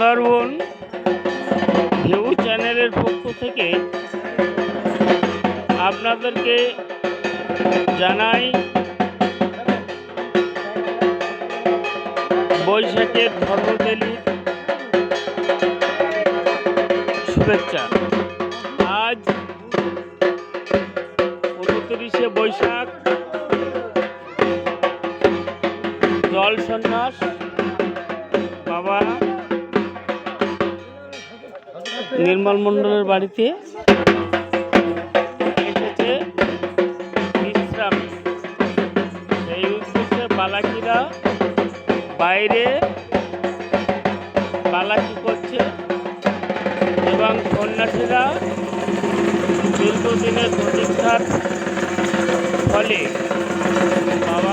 Sundarban view চ্যানেলের পক্ষ থেকে আপনাদেরকে জানাই বৈশাখের ধর্মদেলির শুভেচ্ছা। আজ উনত্রিশে বৈশাখ, জল সন্ন্যাস। নির্মল মণ্ডলের বাড়িতে এসেছে বিশ্রাম। এই উদ্দেশ্যে বালাকিরা বাইরে পালাকি করছে এবং সন্ন্যাসীরা দীর্ঘদিনের প্রতীক্ষার ফলে বাবাকে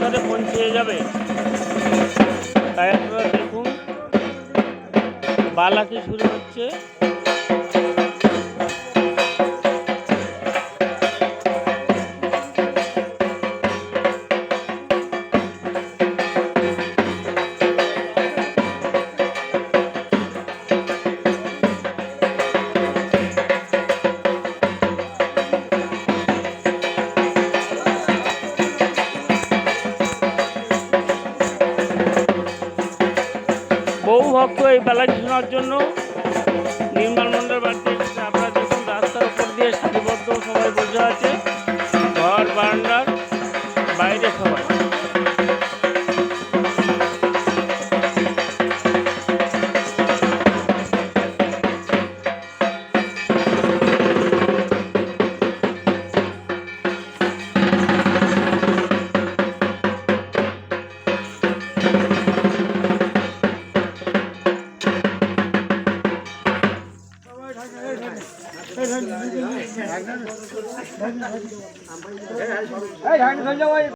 গন্তব্যস্থলে পৌঁছে যাবে। তাই আপনারা দেখুন বালাকে শুরু হচ্ছে। ভক্ত এই বেলাটি শোনার জন্য নির্মল মন্ডল বাড়িতে এসেছে। আপনারা দেখুন রাস্তার উপর দিয়ে সারিবদ্ধ সবাই বসে আছে। ঘর বারান্ডার বাইরে সবাই। আচ্ছা। এই।